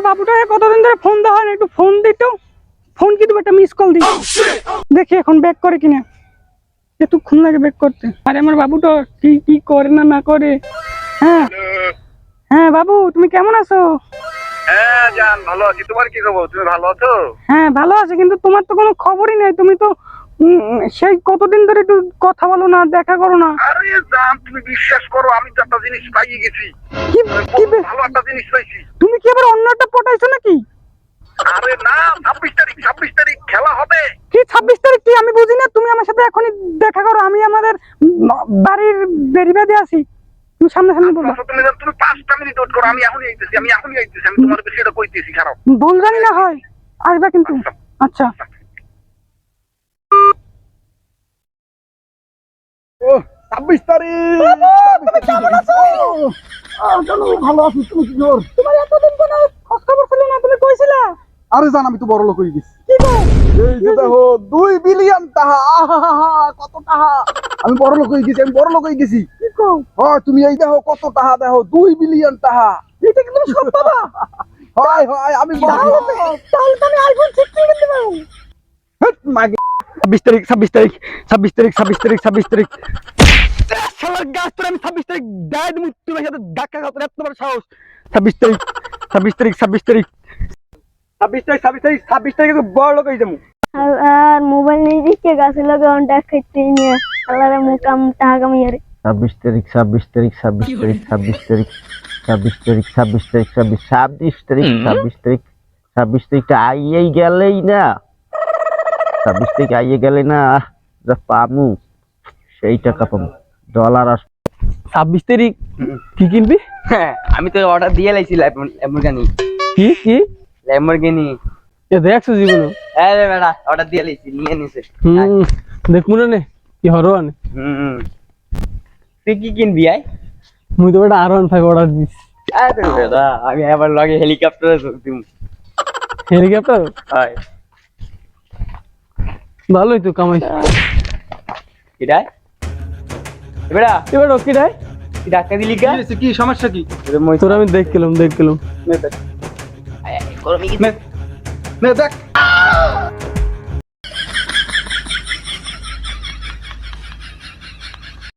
আমার বাবুটাকে কতদিন ধরে ফোন দেওয়া হয় না একটু ফোন দিত ফোন কি একটা মিস কল দিই। দেখি এখন ব্যাক করে কিনা। এতক্ষণ লাগে ব্যাক করতে। আরে আমার বাবুটা কি কি করে না না করে। হ্যাঁ। হ্যাঁ বাবু তুমি কেমন আছো? হ্যাঁ জান ভালো আছি। তোমার কি খবর? তুমি ভালো আছো? হ্যাঁ ভালো আছে কিন্তু তোমার তো কোনো খবরই নেই। তুমি তো সেই কতদিন ধরে একটু কথা বলো না দেখা করো না। আরে জান তুমি বিশ্বাস করো আমি তো একটা জিনিস পাইয়ে গেছি। কি কি বে- ভালো একটা জিনিস পাইছি। তুমি কি আবার অন্য একটা পটাইছো নাকি? আরে না ছাব্বিশ তারিখ ছাব্বিশ তারিখ খেলা হবে। কি ছাব্বিশ তারিখ কি? আমি বুঝি না তুমি আমার সাথে এখনই দেখা করো আমি আমাদের বাড়ির বেরিবাদে আছি। তুমি সামনে সামনে বলব আচ্ছা, তুমি তুমি পাঁচটা মিনিট ওয়েট করো আমি এখনই আইতেছি আমি এখনই আইতেছি আমি তোমার বিষয়টা কইতেছি খারাপ। ভুল জানি না হয় আসবে কিন্তু। আচ্ছা। ছাব্বিশ তারিখ। ভালো আছি তুমি কি খবর? তোমার এতদিন কোনো খবর ছিল না তুমি কইছিলা? আরে জান আমি তো বড় লোক হয়ে গেছি। এই যে দেখো দুই বিলিয়ন টাকা কত টাকা আমি বড় লোক হয়ে গেছি আমি বড় লোক হয়ে গেছি। কি গো? হয় তুমি এই দেখো কত টাকা দেখো দুই বিলিয়ন টাকা এটা সব হয় হয় আমি তাহলে আইফোন মাগে। তারিখ ছাব্বিশ তারিখ ছাব্বিশ তারিখ ছাব্বিশ তারিখ ছাব্বিশ তারিখ। শালার গাছ তোর আমি ছাব্বিশ তারিখ ডায়েট মুক্তি সাথে ধাক্কা খাওয়া তোর এত বড় সাহস ছাব্বিশ তারিখ ছাব্বিশ তারিখ ছাব্বিশ তারিখ ছাব্বিশ তারিখ ছাব্বিশ তারিখ ছাব্বিশ তারিখে তো বড় লোক হয়ে যাব আর মোবাইল নিয়ে দিচ্ছে গাছে লাগে অনটা খাইতে নিয়ে আল্লাহরে মুকাম টাকা কামিয়ে ছাব্বিশ তারিখ ছাব্বিশ তারিখ ছাব্বিশ তারিখ ছাব্বিশ তারিখ ছাব্বিশ তারিখ ছাব্বিশ তারিখ ছাব্বিশ ছাব্বিশ তারিখ ছাব্বিশ তারিখ ছাব্বিশ তারিখটা আইয়েই গেলেই না ছাব্বিশ তারিখ আইয়ে গেলে না আহ, যা পামু সেই টাকা পামু ডলার আস ছাব্বিশ তারিখ কি কিনবি? হ্যাঁ আমি তো অর্ডার দিয়ে লাইছি ল্যাম্বরগানি কি কি? ল্যাম্বরগানি এ দেখছ জীবন? হ্যাঁ রে বেড়া অর্ডার দিয়ে লাইছি নিয়ে নিছে। না কি হরো আনে। হুম। তুই কি কিনবি আই মুই তো একটা আর ওয়ান ফাইভ অর্ডার দিস আরে আমি আবার লগে হেলিকপ্টারে ঢুকতিম হেলিকপ্টার হয়। ভালোই তো কামাই কিডাই বেড়া এবার ওকে রায় ডাক্তার দিলি কা কি সমস্যা কি? তোরে মই তোর আমি দেখ গেলাম দেখ। গেলাম গরমই কি দেখ।